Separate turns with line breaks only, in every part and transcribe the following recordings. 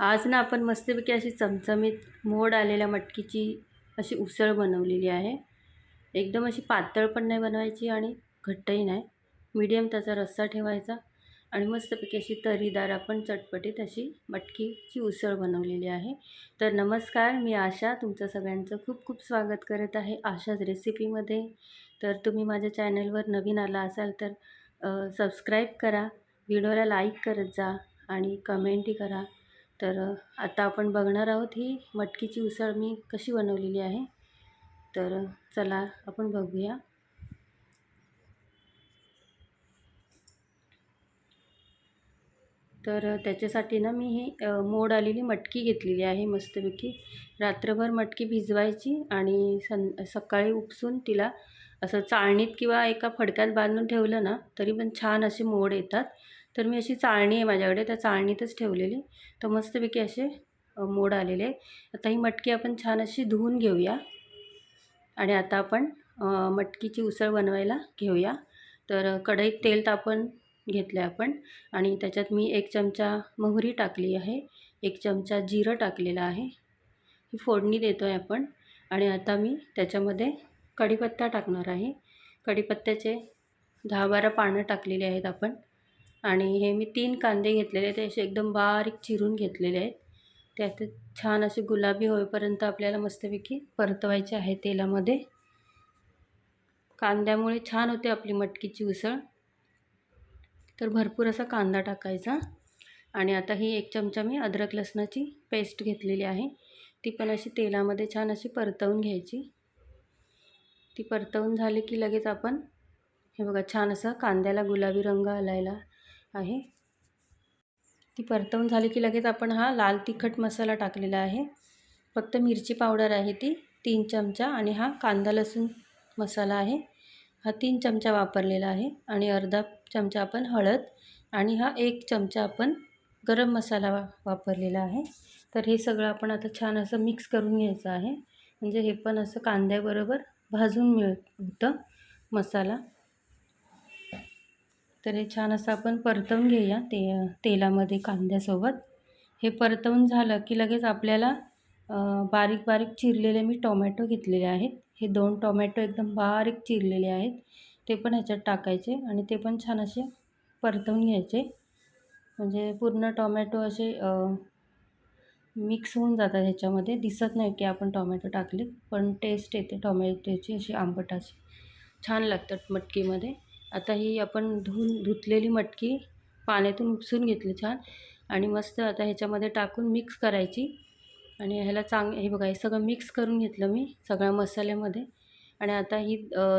आज ना आपण मस्तपैकी अशी चमचमीत मोड आलेल्या मटकीची अशी उसळ बनवलेली आहे. एकदम अशी पातळ पण नाही बनवायची आणि घट्टही नाही. मीडियम त्याचा रस्सा ठेवायचा आणि मस्तपैकी अशी तरीदार आपण चटपटीत अशी मटकीची उसळ बनवलेली आहे. तर नमस्कार मी आशा तुमचं सगळ्यांचं खूप खूप स्वागत करत आहे आशाच रेसिपीमध्ये. तर तुम्ही माझ्या चॅनलवर नवीन आला असाल तर सबस्क्राईब करा व्हिडिओला लाईक करत जा आणि कमेंटही करा. तर आता आपण बघणार आहोत ही मटकीची उसळ मी कशी बनवलेली आहे. तर चला आपण बघूया. तर त्याच्यासाठी ना मी ही मोड आलेली मटकी घेतलेली आहे मस्तपैकी. रात्रभर मटकी भिजवायची आणि सं सकाळी उपसून तिला असं चाळणीत किंवा एका फडक्यात बांधून ठेवलं ना तरी पण छान असे मोड येतात. तर मी अशी चाळणी आहे माझ्याकडे त्या चाळणीतच ठेवलेली. तर मस्तपैकी असे मोड आलेले आता ही मटकी आपण छान अशी धुवून घेऊया. आणि आता आपण मटकीची उसळ बनवायला घेऊया. तर कढईत तेल तापण घेतलं आपण. आणि त्याच्यात मी एक चमचा मोहरी टाकली आहे. एक चमचा जिरं टाकलेला आहे. ही फोडणी देतो आहे आपण. आणि आता मी त्याच्यामध्ये कढीपत्ता टाकणार आहे. कढीपत्त्याचे दहा बारा पानं टाकलेली आहेत आपण. आणि हे मी तीन कांदे घेतलेले आहेत. ते असे एकदम बारीक चिरून घेतलेले आहेत. ते आता छान असे गुलाबी होईपर्यंत आपल्याला मस्तपैकी परतवायचे आहे तेलामध्ये. कांद्यामुळे छान होते आपली मटकीची उसळ. तर भरपूर असा कांदा टाकायचा. आणि आता ही एक चमचा मी अद्रक लसणाची पेस्ट घेतलेली आहे. ती पण अशी तेलामध्ये छान अशी परतवून घ्यायची. ती परतवून झाली की लगेच आपण हे बघा छान असं कांद्याला गुलाबी रंग आलायला आहे. ती परतवून झाली की लगेच आपण हा लाल तिखट मसाला टाकलेला आहे. फक्त मिरची पावडर आहे ती तीन चमचा आणि हा कांदा लसूण मसाला आहे. हा तीन चमचा वापरलेला आहे आणि अर्धा चमचा आपण हळद आणि हा एक चमचा आपण गरम मसाला वा वापरलेला आहे. तर हे सगळं आपण आता छान असं मिक्स करून घ्यायचं आहे. म्हणजे हे पण असं कांद्याबरोबर भाजून मिळ होतं मसाला. तर हे छान असं आपण परतवून घेऊया ते तेलामध्ये कांद्यासोबत. हे परतवून झालं की लगेच आपल्याला बारीक बारीक चिरलेले मी टोमॅटो घेतलेले आहेत. हे दोन टोमॅटो एकदम बारीक चिरलेले आहेत. ते पण ह्याच्यात टाकायचे आणि ते पण छान असे परतवून घ्यायचे. म्हणजे पूर्ण टोमॅटो असे मिक्स होऊन जातात ह्याच्यामध्ये. दिसत नाही की आपण टोमॅटो टाकले पण टेस्ट येते टोमॅटोची अशी आंबट अशी. छान लागतात मटकीमध्ये. आता ही आपण धुवून धुतलेली मटकी पाण्यातून उपसून घेतली छान. आणि मस्त आता ह्याच्यामध्ये टाकून मिक्स करायची. आणि ह्याला चांग हे बघा हे सगळं मिक्स करून घेतलं मी सगळ्या मसाल्यामध्ये. आणि आता ही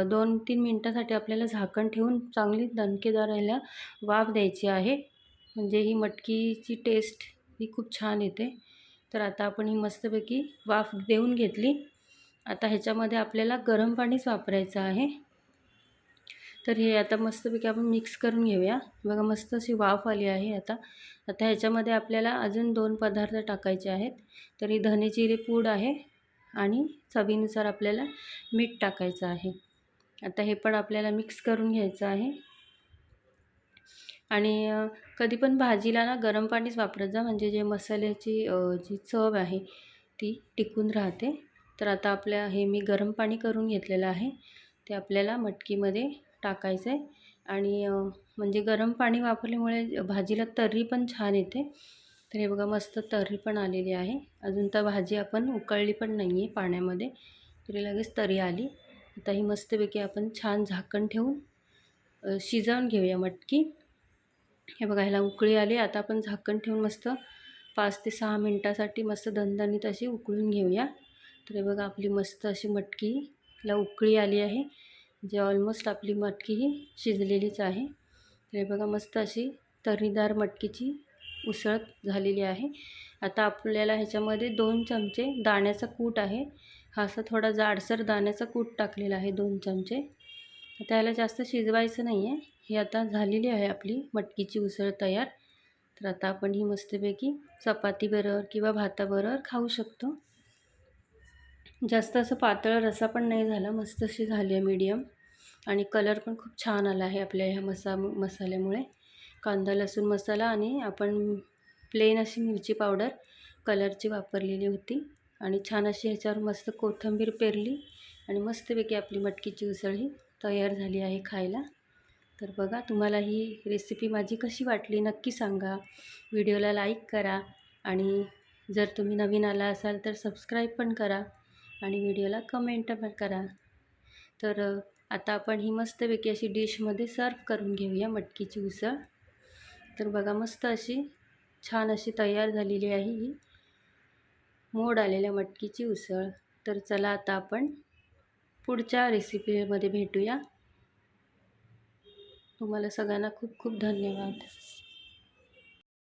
दोन तीन मिनटासाठी आपल्याला झाकण ठेवून चांगली दणकेदार ह्याला वाफ द्यायची आहे. म्हणजे ही मटकीची टेस्ट ही खूप छान येते. तर आता आपण ही मस्तपैकी वाफ देऊन घेतली. आता ह्याच्यामध्ये आपल्याला गरम पाणीच वापरायचं आहे. तर हे आता मस्तपैकी आपण मिक्स करून घेऊया. बघा मस्त अशी वाफ आली आहे आता. आता ह्याच्यामध्ये आपल्याला अजून दोन पदार्थ टाकायचे आहेत. तरी धने जिरे पूड आहे आणि चवीनुसार आपल्याला मीठ टाकायचं आहे. आता हे पण आपल्याला मिक्स करून घ्यायचं आहे. आणि कधी पण भाजीला ना गरम पाणीच वापरत जा. म्हणजे जे मसाल्याची जी चव आहे ती टिकून राहते. तर आता आपल्या हे मी गरम पाणी करून घेतलेलं आहे. ते आपल्याला मटकीमध्ये टाकायचं आहे आणि म्हणजे गरम पाणी वापरल्यामुळे भाजीला तर्री पण छान येते. तर हे बघा मस्त तर्री पण आलेली आहे. अजून तर भाजी आपण उकळली पण नाही आहे पाण्यामध्ये. तरी लगेच तर्री आली. आता ही मस्तपैकी आपण छान झाकण ठेवून शिजवून घेऊया मटकी. हे बघा ह्याला उकळी आली. आता आपण झाकण ठेवून मस्त पाच ते सहा मिनटासाठी मस्त दणदणीत अशी उकळून घेऊया. तर हे बघा आपली मस्त अशी मटकीला उकळी आली आहे. जे ऑलमोस्ट आपली मटकी ही शिजलेलीच आहे. तर हे बघा मस्त अशी तर्रीदार मटकीची उसळ झालेली आहे. आता आपल्याला ह्याच्यामध्ये दोन चमचे दाण्याचा कूट आहे. हा असा थोडा जाडसर दाण्याचा कूट टाकलेला आहे दोन चमचे. आता याला जास्त शिजवायचं नाही आहे ही आता झालेली आहे आपली मटकीची उसळ तयार. तर आता आपण ही मस्तपैकी चपातीबरोबर किंवा भाताबरोबर खाऊ शकतो. जास्त असं पातळ रसा पण नाही झाला. मस्त अशी झाली आहे मीडियम आणि कलर पण खूप छान आला आहे आपल्या ह्या मसा मसाल्यामुळे. कांदा लसूण मसाला आणि आपण प्लेन अशी मिरची पावडर कलरची वापरलेली होती. आणि छान अशी ह्याच्यावर मस्त कोथिंबीर पेरली आणि मस्तपैकी आपली मटकीची उसळ ही तयार झाली आहे खायला. तर बघा तुम्हाला ही रेसिपी माझी कशी वाटली नक्की सांगा. व्हिडिओला लाईक करा आणि जर तुम्ही नवीन आला असाल तर सबस्क्राईब पण करा. आणि व्हिडिओला कमेंट पण करा. तर आता आपण ही मस्तपैकी अशी डिशमध्ये सर्व करून घेऊया मटकीची उसळ. तर बघा मस्त अशी छान अशी तयार झालेली आहे ही. मोड आलेल्या मटकीची उसळ. तर चला आता आपण पुढच्या रेसिपीमध्ये भेटूया. तुम्हाला सगळ्यांना खूप खूप धन्यवाद.